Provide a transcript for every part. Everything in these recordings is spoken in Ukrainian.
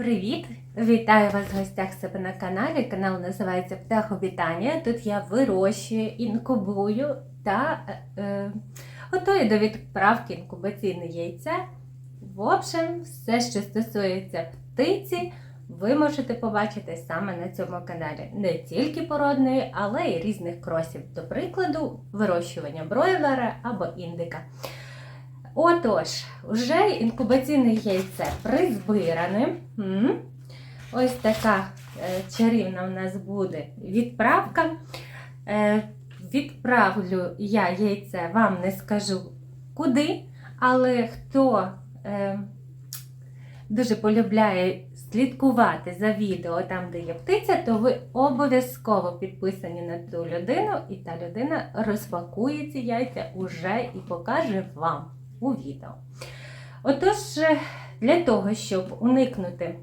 Привіт! Вітаю вас в гостях себе на каналі. Канал називається Птаховітання. Тут я вирощую, інкубую та е, е, готую до відправки інкубаційне яйце. В общем, все, що стосується птиці, ви можете побачити саме на цьому каналі. Не тільки породної, але й різних кросів. До прикладу, вирощування бройлера або індика. Отож, вже інкубаційне яйце призбиране. Ось така е, чарівна у нас буде відправка. Е, відправлю я яйце, вам не скажу куди, але хто е, дуже полюбляє слідкувати за відео там, де є птиця, то ви обов'язково підписані на ту людину, і та людина розпакує ці яйця уже і покаже вам у відео. Отож, е, для того, щоб уникнути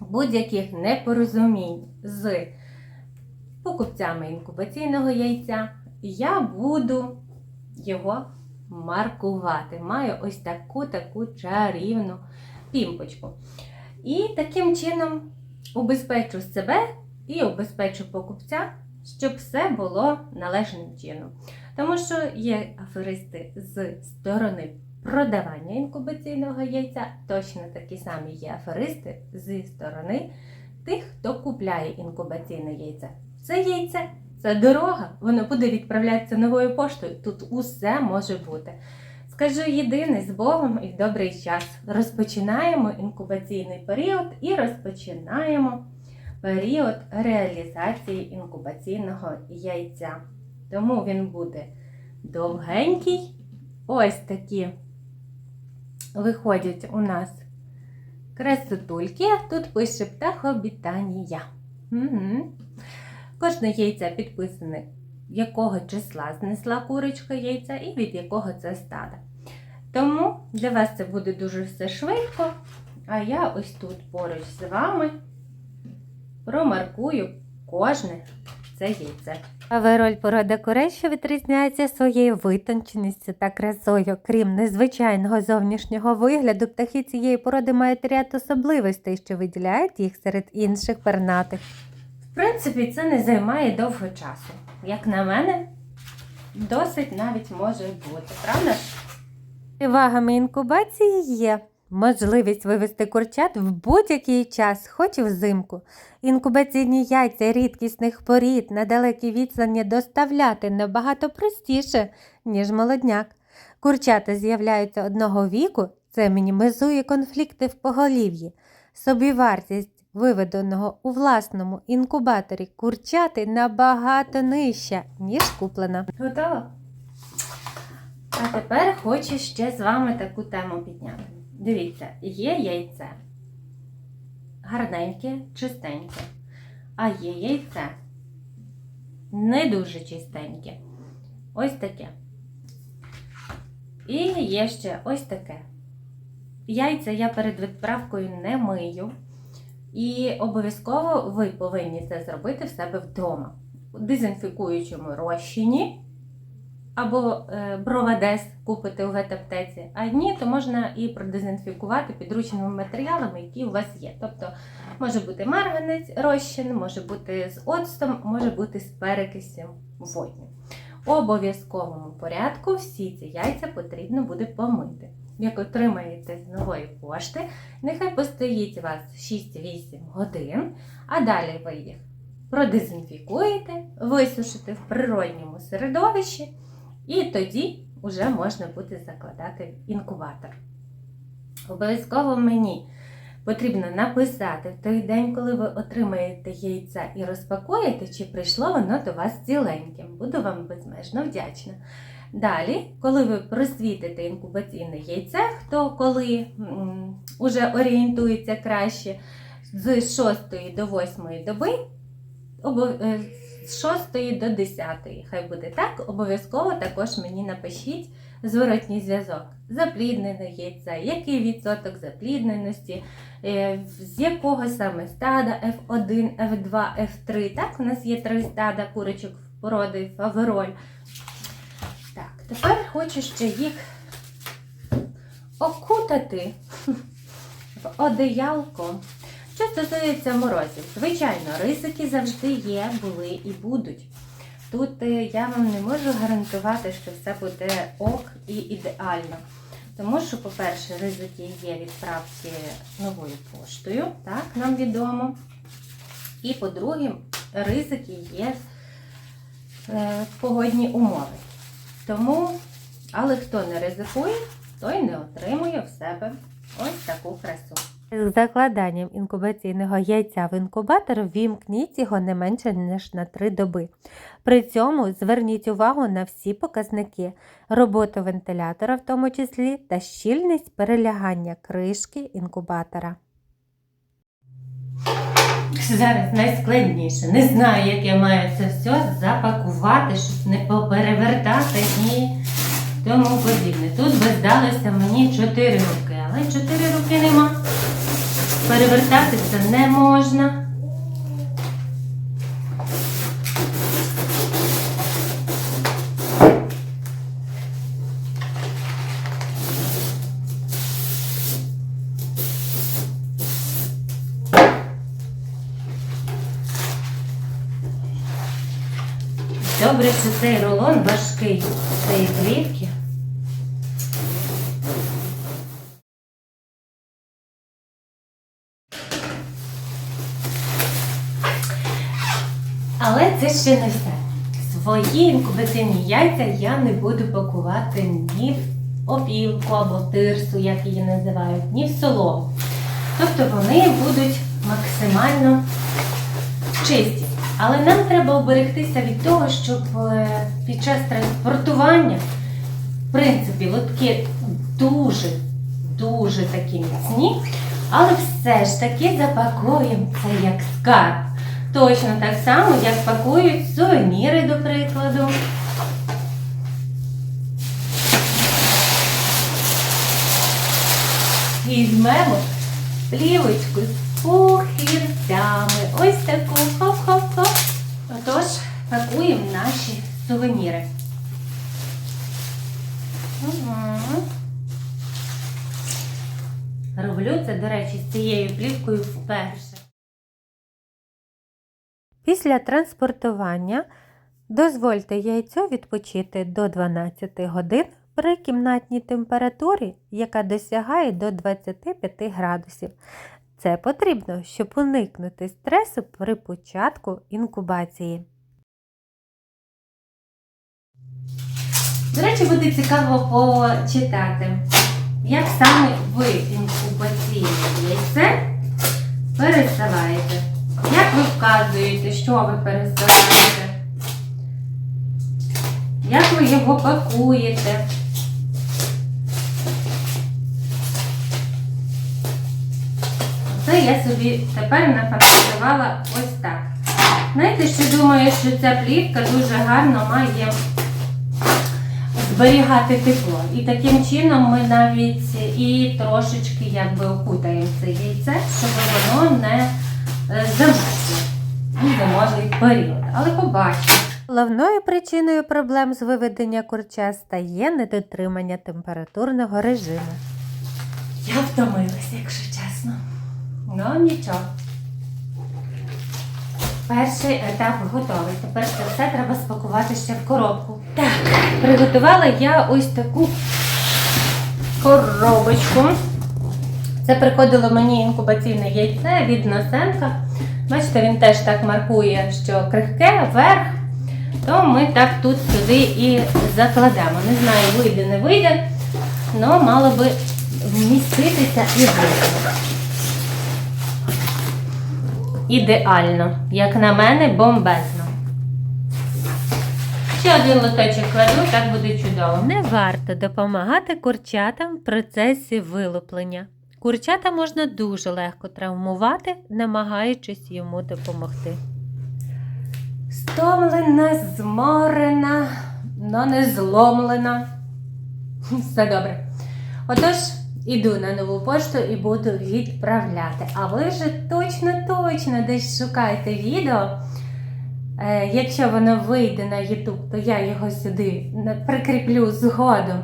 будь-яких непорозумінь з покупцями інкубаційного яйця, я буду його маркувати. Маю ось таку таку чарівну пімпочку. І таким чином убезпечу себе і убезпечу покупця, щоб все було належним чином. Тому що є аферисти з сторони продавання інкубаційного яйця, точно такі самі є аферисти зі сторони тих, хто купляє інкубаційне яйце. Це яйце, це дорога, воно буде відправлятися новою поштою. Тут усе може бути. Скажу єдине з Богом і в добрий час. Розпочинаємо інкубаційний період і розпочинаємо період реалізації інкубаційного яйця. Тому він буде довгенький. Ось такі виходять у нас красотульки. Тут пише птахообітання. Угу. Кожне яйце підписане, якого числа знесла курочка яйця і від якого це стада. Тому для вас це буде дуже все швидко. А я ось тут поруч з вами промаркую кожне це яйце. Авероль порода курей, що відрізняється своєю витонченістю та красою. Крім незвичайного зовнішнього вигляду, птахи цієї породи мають ряд особливостей, що виділяють їх серед інших пернатих. В принципі, це не займає довго часу. Як на мене, досить навіть може бути, правда ж? Вагами інкубації є можливість вивести курчат в будь-який час, хоч і взимку. Інкубаційні яйця рідкісних порід на далекі відстані доставляти набагато простіше, ніж молодняк. Курчата з'являються одного віку, це мінімізує конфлікти в поголів'ї. Собівартість виведеного у власному інкубаторі курчати набагато нижча, ніж куплена. Готова? А тепер хочу ще з вами таку тему підняти. Дивіться, є яйце гарненьке, чистеньке, а є яйце не дуже чистеньке. Ось таке. І є ще ось таке. Яйця я перед відправкою не мию. І обов'язково ви повинні це зробити в себе вдома. У дезінфікуючому розчині або е, бровадес купити у ветаптеці, а ні, то можна і продезінфікувати підручними матеріалами, які у вас є. Тобто може бути марганець розчин, може бути з оцтом, може бути з перекисем водню. У обов'язковому порядку всі ці яйця потрібно буде помити. Як отримаєте з нової пошти, нехай постоїть у вас 6-8 годин, а далі ви їх продезінфікуєте, висушите в природньому середовищі, і тоді вже можна буде закладати інкубатор. Обов'язково мені потрібно написати в той день, коли ви отримаєте яйця і розпакуєте, чи прийшло воно до вас ціленьким. Буду вам безмежно вдячна. Далі, коли ви просвітите інкубаційне яйце, хто коли м, уже орієнтується краще з 6 до 8 доби, е, з 6 до 10, хай буде так, обов'язково також мені напишіть зворотній зв'язок. Запліднене яйце, який відсоток заплідненості, е, з якого саме стада F1, F2, F3. Так, у нас є три стада курочок породи фавероль. Так, тепер хочу ще їх окутати в одеялко. Що стосується морозів, звичайно, ризики завжди є, були і будуть. Тут е, я вам не можу гарантувати, що все буде ок і ідеально. Тому що, по-перше, ризики є відправки новою поштою, так, нам відомо. І по-друге, ризики є е, погодні умови. Тому, але хто не ризикує, той не отримує в себе ось таку красу. З закладанням інкубаційного яйця в інкубатор вімкніть його не менше ніж на 3 доби. При цьому зверніть увагу на всі показники роботу вентилятора, в тому числі, та щільність перелягання кришки інкубатора. Зараз найскладніше. Не знаю, як я маю це все запакувати, щоб не поперевертати і тому подібне. Тут би здалося мені 4 роки, але 4 роки нема. Перевертати це не можна. Добре, що цей рулон важкий цієї плівки. Але це ще не все. Свої інкубаційні яйця я не буду пакувати ні в опілку або тирсу, як її називають, ні в солому. Тобто вони будуть максимально чисті. Але нам треба оберегтися від того, щоб е, під час транспортування, в принципі, лотки дуже, дуже такі міцні, але все ж таки запакуємо це як скарб. Точно так само, як пакують сувеніри, до прикладу. Візьмемо плівочку з пухівцями. Ось таку хоп-хоп-хоп. Отож, пакуємо наші сувеніри. Угу. Роблю це, до речі, з цією плівкою вперше. Після транспортування дозвольте яйцю відпочити до 12 годин при кімнатній температурі, яка досягає до 25 градусів. Це потрібно, щоб уникнути стресу при початку інкубації. До речі, буде цікаво почитати, як саме ви інкубаційне яйце пересилаєте. Як ви вказуєте, що ви пересилаєте? Як ви його пакуєте? Це я собі тепер нафактувала ось так. Знаєте, що думаю, що ця плівка дуже гарно має зберігати тепло. І таким чином ми навіть і трошечки якби окутаємо це яйце, щоб воно не е, замерзло у період. Але побачимо. Головною причиною проблем з виведення курча стає недотримання температурного режиму. Я втомилася, якщо чесно. Ну нічого. Перший етап готовий. Тепер це все треба спакувати ще в коробку. Так, приготувала я ось таку коробочку. Це приходило мені інкубаційне яйце від Носенка. Бачите, він теж так маркує, що крихке, верх. То ми так тут сюди і закладемо. Не знаю, вийде, не вийде, але мало би вміститися і вийде. Ідеально, як на мене, бомбезно. Ще один лоточок кладу, так буде чудово. Не варто допомагати курчатам в процесі вилуплення. Курчата можна дуже легко травмувати, намагаючись йому допомогти. Стомлена, зморена, но не зломлена. Все добре. Отож, іду на нову пошту і буду відправляти. А ви вже точно-точно десь шукайте відео. Е, якщо воно вийде на YouTube, то я його сюди прикріплю згодом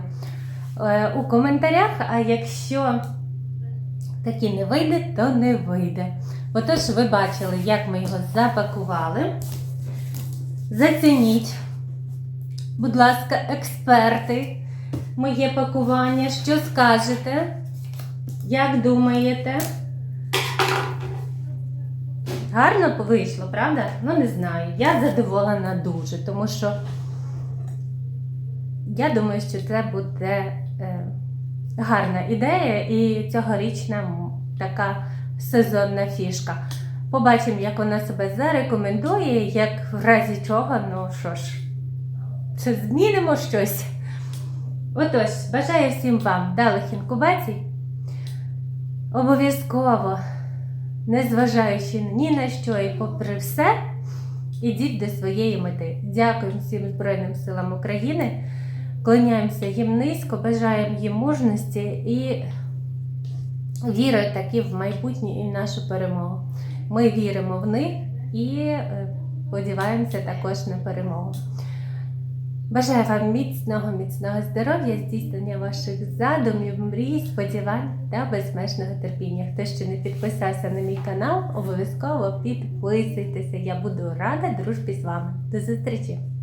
е, у коментарях. А якщо таки не вийде, то не вийде. Отож, ви бачили, як ми його запакували. Зацініть, будь ласка, експерти, моє пакування. Що скажете? Як думаєте? Гарно вийшло, правда? Ну, не знаю. Я задоволена дуже, тому що я думаю, що це буде е, гарна ідея і цьогорічна така сезонна фішка. Побачимо, як вона себе зарекомендує, як в разі чого, ну що ж, чи змінимо щось. Отож, бажаю всім вам вдалих інкубацій. Обов'язково, незважаючи ні на що і попри все, ідіть до своєї мети. Дякую всім Збройним силам України. Клоняємося їм низько, бажаємо їм мужності і віри таки в майбутнє і в нашу перемогу. Ми віримо в них і е, сподіваємося також на перемогу. Бажаю вам міцного, міцного здоров'я, здійснення ваших задумів, мрій, сподівань та безмежного терпіння. Хто ще не підписався на мій канал, обов'язково підписуйтеся. Я буду рада дружбі з вами. До зустрічі!